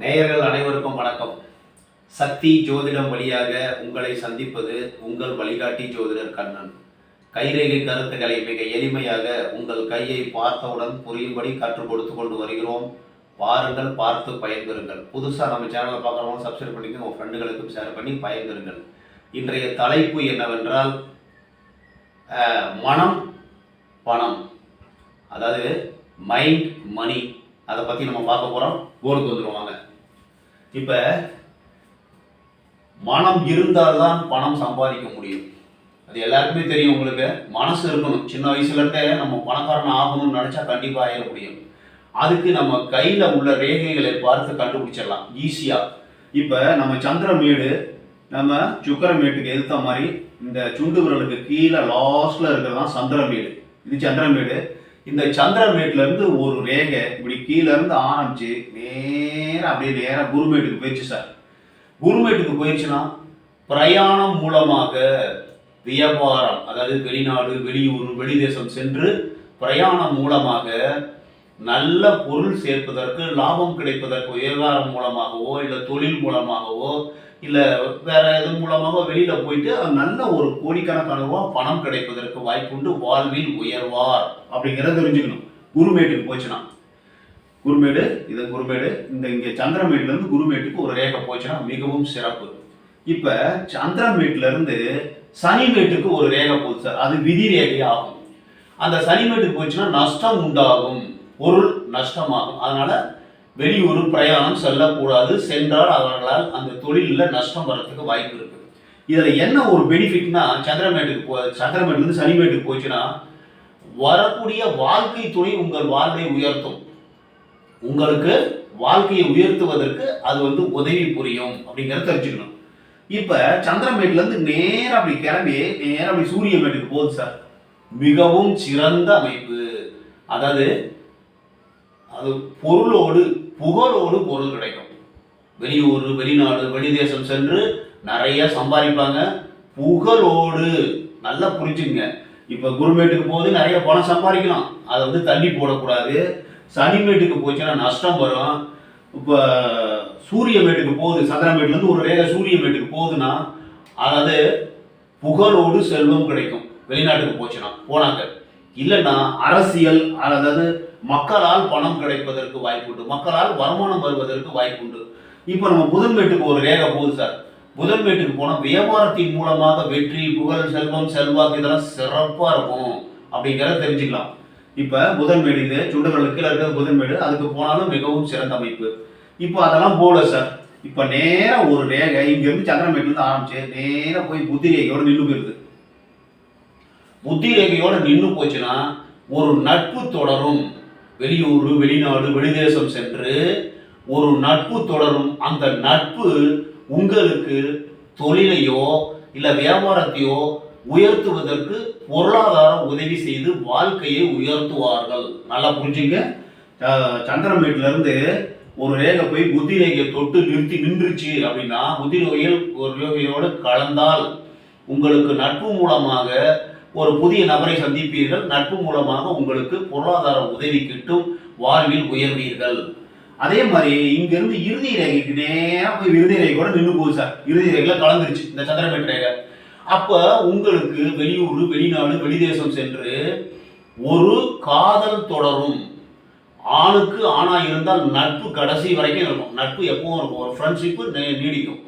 நேயர்கள் அனைவருக்கும் வணக்கம். சக்தி ஜோதிடம் வழியாக உங்களை சந்திப்பது உங்கள் வழிகாட்டி ஜோதிடர் கண்ணன். கைரேகை கருத்துக்களை மிக எளிமையாக உங்கள் கையை பார்த்தவுடன் புரியும்படி கற்றுக் கொடுத்து கொண்டு வருகிறோம். பாருங்கள் பார்த்து பயன்பெறுங்கள். புதுசாக நம்ம சேனலை பார்க்குறவங்க சப்ஸ்கிரைப் பண்ணிங்க உங்கள் ஃப்ரெண்டுகளுக்கும் ஷேர் பண்ணி பயன்பெறுங்கள். இன்றைய தலைப்பு என்னவென்றால் மனம் பணம். அதாவது மைண்ட் மணி அதை பற்றி நம்ம பார்க்க போகிறோம் போருக்கு வந்துடுவாங்க இப்போ மனம் இருந்தால்தான் பணம் சம்பாதிக்க முடியும். அது எல்லாருக்குமே தெரியும் உங்களுக்கு. மனசு இருக்கணும். சின்ன வயசுல இருந்தே நம்ம பணக்காரன் ஆகணும்னு நினச்சா கண்டிப்பாக ஆயிட முடியும். அதுக்கு நம்ம கையில் உள்ள ரேகைகளை பார்த்து கண்டுபிடிச்சிடலாம். ஈஸியாக இப்போ நம்ம சந்திரமேடு நம்ம சுக்கரமேட்டுக்கு எதிர்த்த மாதிரி இந்த சுண்டு விரலுக்கு கீழே லாஸ்ட்ல இருக்கிறதான் சந்திரமேடு இது சந்திரமேடு இந்த சந்திரமேட்ல இருந்து ஒரு ரேகை இப்படி கீழ இருந்து ஆரம்பிச்சு அப்படியே நேராக குருமேட்டுக்கு போயிடுச்சு சார். குருமேட்டுக்கு போயிடுச்சுன்னா பிரயாணம் மூலமாக வியாபாரம் அதாவது வெளிநாடு வெளியூர் வெளிதேசம் சென்று பிரயாணம் மூலமாக நல்ல பொருள் சேர்ப்பதற்கு லாபம் கிடைப்பதற்கு வியாபாரம் மூலமாகவோ இல்லை தொழில் மூலமாகவோ இல்லை வேற எது மூலமாக வெளியில போயிட்டு நல்ல ஒரு கோடிக்கணக்கான ரூபா பணம் கிடைப்பதற்கு வாய்ப்புண்டு வாழ்வில் உயர்வார் அப்படிங்கிறத தெரிஞ்சுக்கணும். குருமேட்டுக்கு போச்சுன்னா. குருமேடு இது குருமேடு இந்த இங்கே சந்திரமேட்லேருந்து குருமேட்டுக்கு ஒரு ரேகை போச்சுன்னா மிகவும் சிறப்பு. இப்போ சந்திரமேட்லேருந்து சனிமேட்டுக்கு ஒரு ரேகை போகுது சார். அது விதி ரேகை ஆகும். அந்த சனிமேட்டுக்கு போச்சுன்னா நஷ்டம் உண்டாகும். பொருள் நஷ்டமாகும். அதனால வெளியூர் பிரயாணம் செல்லக்கூடாது. சென்றால் அவர்களால் அந்த தொழிலில் நஷ்டம் வர்றதுக்கு வாய்ப்பு இருக்கு இதில் என்ன ஒரு பெனிஃபிட்னா சந்திரமேட்டுக்கு போ சந்திரமேட்டுலேருந்து சனிமேட்டுக்கு போச்சுன்னா வரக்கூடிய வாழ்க்கை துணை உங்கள் வாழ்வை உயர்த்தும். உங்களுக்கு வாழ்க்கையை உயர்த்துவதற்கு அது வந்து உதவி புரியும் அப்படிங்கிறத தெரிஞ்சுக்கணும். இப்போ சந்திரமேட்ல நேராக அப்படி கிளம்பி நேராக அப்படி சூரியமேட்டுக்கு போகுது சார். மிகவும் சிறந்த அமைப்பு. அதாவது அது பொருளோடு புகழோடு பொருள் கிடைக்கும். வெளியூர் வெளிநாடு வெளிதேசம் சென்று நிறைய சம்பாதிப்பாங்க. புகழோடு. நல்லா புரிஞ்சுங்க இப்போ குருமேட்டுக்கு போகுது நிறைய பணம் சம்பாதிக்கலாம். அதை வந்து தள்ளி போடக்கூடாது. சனிமேட்டுக்கு போச்சுன்னா நஷ்டம் வரும். இப்போ சூரியமேட்டுக்கு போகுது சந்திரமேட்டுலேருந்து ஒரு ரேகை சூரியமேட்டுக்கு போகுதுன்னா அதாவது புகழோடு செல்வம் கிடைக்கும். வெளிநாட்டுக்கு போச்சுன்னா போனாங்க. இல்லைன்னா அரசியல் அதாவது மக்களால் பணம் கிடைப்பதற்கு வாய்ப்பு உண்டு மக்களால் வருமானம் வருவதற்கு வாய்ப்பு உண்டு இப்போ நம்ம புதன்மேட்டுக்கு ஒரு ரேகை போகுது சார். புதன்மேட்டுக்கு போனால் வியாபாரத்தின் மூலமாக வெற்றி புகழ் செல்வம் செல்வாக்கு இதெல்லாம் சிறப்பாக இருக்கும் அப்படிங்கிறத தெரிஞ்சுக்கலாம். இப்போ புதன்மேடு இது சுண்டவர்களுக்கு கீழே இருக்கிறது புதன்மேடு அதுக்கு போனாலும் மிகவும் சிறந்த அமைப்பு. இப்போ அதெல்லாம் போல சார். இப்போ நேராக ஒரு ரேகை இங்கேருந்து சந்திரமேட்லேருந்து ஆரம்பிச்சு நேராக போய் புத்தி ரேகையோடு நின்று போயிருது. புத்தி ரேகையோடு நின்று போச்சுன்னா ஒரு நட்பு தொடரும். வெளியூர் வெளிநாடு வெளிதேசம் சென்று ஒரு நட்பு தொடரும். அந்த நட்பு உங்களுக்கு தொழிலையோ இல்லை வியாபாரத்தையோ உயர்த்துவதற்கு பொருளாதார உதவி செய்து வாழ்க்கையை உயர்த்துவார்கள். நல்லா புரிஞ்சுங்க? ச- ஒரு ரேகை போய் புத்தி ரேகையை தொட்டு நிறுத்தி நின்றுச்சு அப்படின்னா புத்தி ரேகையில் ஒரு ரேகையோடு கலந்தால் உங்களுக்கு நட்பு மூலமாக ஒரு புதிய நபரை சந்திப்பீர்கள். நட்பு மூலமாக உங்களுக்கு பொருளாதார உதவி கிட்டும் வாழ்வில் உயர்வீர்கள். அதே மாதிரி இங்கிருந்து இறுதி ரேகைக்கு நேரம் போய் இறுதி ரேகையோட நின்று போகுது சார். இறுதி ரேகையில் கலந்துருச்சு இந்த சந்திரமேட் ரேகை. அப்போ உங்களுக்கு வெளியூர் வெளிநாடு வெளிதேசம் சென்று ஒரு காதல் தொடரும். ஆணுக்கு ஆணாக இருந்தால் நட்பு கடைசி வரைக்கும் இருக்கும். நட்பு எப்பவும் இருக்கும். ஒரு ஃப்ரெண்ட்ஷிப்பு நீடிக்கும்.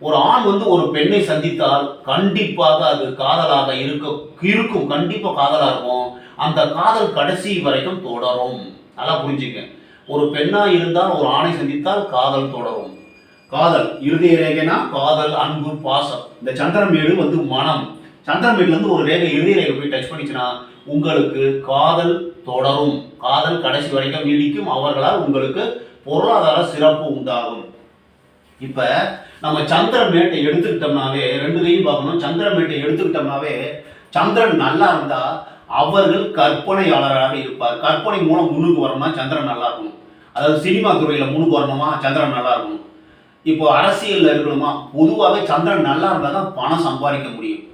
ஒரு ஆண் வந்து ஒரு பெண்ணை சந்தித்தால் கண்டிப்பாக அது காதலாக இருக்க இருக்கும். கண்டிப்பாக காதலாக இருக்கும். அந்த காதல் கடைசி வரைக்கும் தொடரும். நல்லா புரிஞ்சுங்க. ஒரு பெண்ணாக இருந்தால் ஒரு ஆணை சந்தித்தால் காதல் தொடரும். காதல் இறுதி ரேகைனா காதல் அன்பு பாசம். இந்த சந்திரமேடு வந்து மனம். சந்திரமேடுலேருந்து ஒரு ரேகை இறுதி ரேகை போய் டச் பண்ணிச்சுன்னா உங்களுக்கு காதல் தொடரும். காதல் கடைசி வரைக்கும் நீடிக்கும். அவர்களால் உங்களுக்கு பொருளாதார சிறப்பு உண்டாகும். இப்ப நம்ம சந்திரமேட்டை எடுத்துக்கிட்டோம்னாவே ரெண்டு கையும் பார்க்கணும். சந்திரமேட்டை எடுத்துக்கிட்டோம்னாவே சந்திரன் நல்லா இருந்தா அவர்கள் கற்பனையாளராக இருப்பார். கற்பனை மூலம் முன்னுக்கு வரணும்னா சந்திரன் நல்லா இருக்கணும். அதாவது சினிமா துறையில முன்னுக்கு வரணுமா சந்திரன் நல்லா இருக்கணும். இப்போ அரசியல்ல இருக்கணுமா? பொதுவாகவே சந்திரன் நல்லா இருந்தால் தான் பணம் சம்பாதிக்க முடியும்.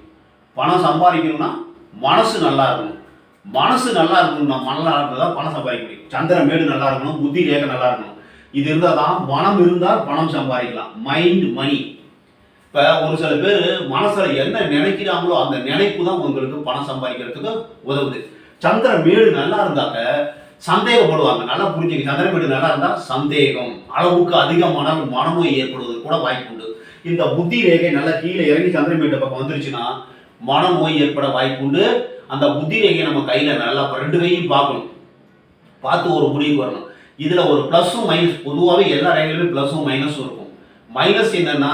பணம் சம்பாதிக்கணும்னா மனசு நல்லா இருக்கணும். மனசு நல்லா இருக்கணும்னா நல்லா இருந்தால் தான் பணம் சம்பாதிக்க முடியும். சந்திரன் மேடு நல்லா இருக்கணும் புத்தி ரேகை நல்லா இருக்கணும். இது இருந்தால் தான் மனம் இருந்தால் பணம் சம்பாதிக்கலாம். மைண்ட் மணி இப்போ ஒரு சில பேர் மனசில் என்ன நினைக்கிறாங்களோ அந்த நினைப்பு தான் உங்களுக்கு பணம் சம்பாதிக்கிறதுக்கு உதவுது. சந்திர மேடு நல்லா இருந்தாக்க சந்தேகப்படுவாங்க. நல்லா புரிஞ்சுங்க சந்திர மேடு நல்லா இருந்தால் சந்தேகம். அளவுக்கு அதிகமான மனநோய் ஏற்படுவது கூட வாய்ப்பு உண்டு. இந்த புத்தி ரேகை நல்லா கீழே இறங்கி சந்திரமேட்டை பக்கம் வந்துருச்சுன்னா மனநோய் ஏற்பட வாய்ப்பு உண்டு. அந்த புத்தி ரேகையை நம்ம கையில் நல்லா ரெண்டு கையும் பார்க்கணும். பார்த்து ஒரு முடிவு வரணும். இதில் ஒரு ப்ளஸ்ஸும் மைனஸ் பொதுவாகவே எல்லா ரேகையிலுமே ப்ளஸ்ஸும் மைனஸும் இருக்கும். மைனஸ் என்னன்னா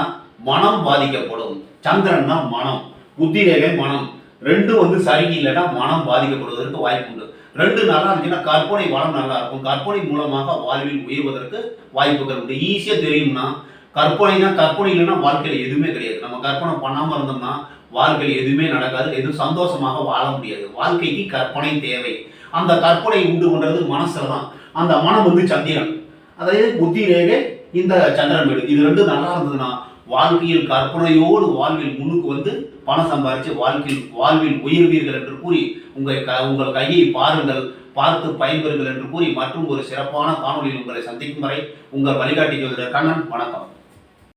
மனம் பாதிக்கப்படும். சந்திரன்னா மனம் புத்தி ரேகை மனம். ரெண்டும் வந்து சரியில்லைன்னா மனம் பாதிக்கப்படுவதற்கு வாய்ப்பு உண்டு. ரெண்டு நல்லா இருந்துச்சுன்னா கற்பனை வளம் நல்லா இருக்கும். கற்பனை மூலமாக வாழ்வில் உயர்வதற்கு வாய்ப்புகள் உண்டு. ஈஸியாக தெரியும்னா கற்பனைனா கற்பனை இல்லைன்னா வாழ்க்கையில் எதுவுமே கிடையாது. நம்ம கற்பனை பண்ணாமல் இருந்தோம்னா வாழ்க்கையில் எதுவுமே நடக்காது. எதுவும் சந்தோஷமாக வாழ முடியாது. வாழ்க்கைக்கு கற்பனை தேவை. அந்த கற்பனை உண்டு பண்ணுறது மனசில் தான் அந்த மனம் வந்து சந்திரன். அதாவது புத்தி ரேகை இந்த சந்திரன் வீடு. இது ரெண்டும் நல்லா இருந்ததுன்னா வாழ்க்கையில் கற்பனையோடு வாழ்வில் முன்னுக்கு வந்து பணம் சம்பாதிச்சு வாழ்க்கையில் வாழ்வில் உயர்வீர்கள் என்று கூறி உங்கள் க உங்கள் கையை பாருங்கள் பார்த்து பயன்பெறுங்கள் என்று கூறி மற்றும் ஒரு சிறப்பான காணொலியில் உங்களை சந்திக்கும் வரை உங்கள் வழிகாட்டி கண்ணன். வணக்கம்.